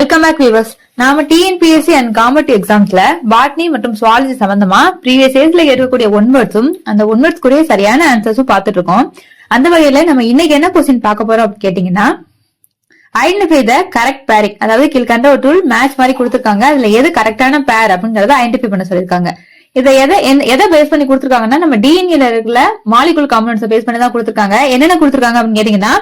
Welcome back viewers நாம TNPSC and competitive எக்ஸாம்ஸ்ல botany மற்றும் சுவாலஜி சம்பந்தமா ப்ரீவியஸ் இயர்ஸ்ல இருக்கக்கூடிய ஒன் வேர்ட்ஸும் அந்த ஒன் வேர்ட்ஸ் சரியான ஆன்சர்ஸும் பார்த்துட்டு இருக்கோம் அந்த வகையில நம்ம இன்னைக்கு என்ன கொஸ்டின் பார்க்க போறோம் அப்படின்னு கேட்டீங்கன்னா ஐடென்டிஃபை த கரெக்ட் பேரிங் அதாவது கீழ்கண்ட ஒரு டூல் மேட்ச் மாதிரி கொடுத்துருக்காங்க. அதுல எது கரெக்டான பேர் அப்படிங்கறத ஐடென்டிஃபை பண்ண சொல்லிருக்காங்க இதை எதை எதை பேஸ் பண்ணி கொடுத்துருக்காங்கன்னா நம்ம டிஎன்ஏல இருக்கிற மாலிகுல் காம்பனன்ஸ் பேஸ் பண்ணி தான் கொடுத்துருக்காங்க. என்னென்ன கொடுத்துருக்காங்க அப்படின்னு கேட்டீங்கன்னா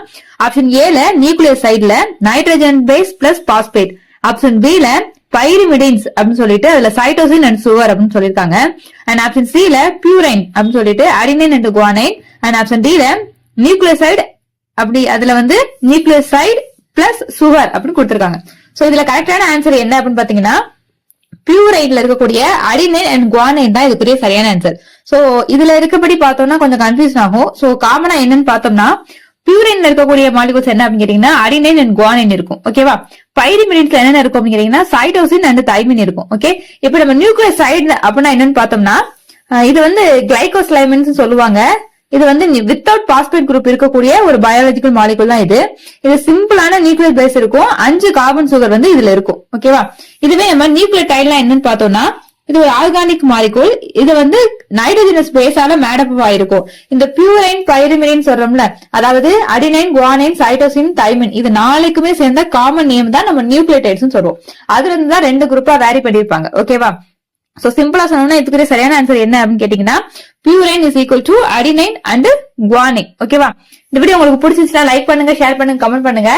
ஆப்ஷன் ஏல நியூக்ளியர் சைட்ல nitrogen base plus phosphate option B ல பைரிமிடின்ஸ் அப்படின்னு சொல்லிட்டு அதுல சைட்டோசின் அண்ட் சுவர் அப்படின்னு சொல்லியிருக்காங்க. அண்ட் ஆப்ஷன் சி ல பியூரைன் அப்படின்னு சொல்லிட்டு adenine and guanine and option D ல நியூக்ளியோசைடு அப்படி அதுல வந்து நியூக்ளியோசைடு பிளஸ் சுகர் அப்படின்னு கொடுத்துருக்காங்க. சோ இதுல கரெக்டான ஆன்சர் என்ன அப்படின்னு பாத்தீங்கன்னா பியூரைட்ல இருக்கக்கூடிய அடினைன் அண்ட் குவானைன் தான் இதுக்குரிய சரியான ஆன்சர் சோ இதுல இருக்கப்படி பார்த்தோம்னா கொஞ்சம் கன்ஃபியூஸ் ஆகும். சோ காமனா என்னன்னு பார்த்தோம்னா பியூரைன்ல இருக்கக்கூடிய மாலிகூல்ஸ் என்ன அப்படின்னு கேட்டீங்கன்னா அடினைன் அண்ட் குவானைன் இருக்கும். ஓகேவா பைரிமிடின்ஸ்ல என்னென்ன இருக்கும் அப்படின்னு கேட்டீங்கன்னா சைட்டோசின் அண்ட் தைமின் இருக்கும். ஓகே இப்போ நம்ம நியூக்ளியர் சைடு அப்படின்னா என்னன்னு பார்த்தோம்னா இது வந்து கிளைகோஸ்லைமின்ஸ் சொல்லுவாங்க. இது வந்து வித்தவுட் பாஸ்பேட் குரூப் இருக்கக்கூடிய ஒரு பயாலஜிக்கல் மாலிகுல் தான் இது. இது சிம்பிளான நியூக்ளியர் பேஸ் இருக்கும். அஞ்சு கார்பன் சுகர் வந்து இதுல இருக்கும். ஓகேவா இதுவே நம்ம நியூக்ளியர் டைட்லாம் என்னன்னு பார்த்தோம்னா இது ஒரு ஆர்கானிக் மாலிகுல் இது வந்து நைட்ரஜனஸ் பேஸால மேடப் ஆயிருக்கும். இந்த பியூரைன் பைரிமிடின் சொல்றோம்ல அதாவது அடினைன் குவானைன் சைட்டோசின் தைமின் இது நாளைக்குமே சேர்ந்த காமன் நேம் தான் நம்ம நியூக்ளியோடைட்ஸ் சொல்றோம். அதுல இருந்து தான் ரெண்டு குரூப்பா வேரி பண்ணிருப்பாங்க ஓகேவா சோ சிம்பிளா சொன்னோம்னா இதுக்கு சரியான ஆன்சர் என்ன அப்படின்னு கேட்டீங்கன்னா purine is equal to adenine and guanine ஓகேவா இந்த வீடியோ உங்களுக்கு பிடிச்சிச்சுன்னா லைக் பண்ணுங்க ஷேர் பண்ணுங்க கமெண்ட் பண்ணுங்க.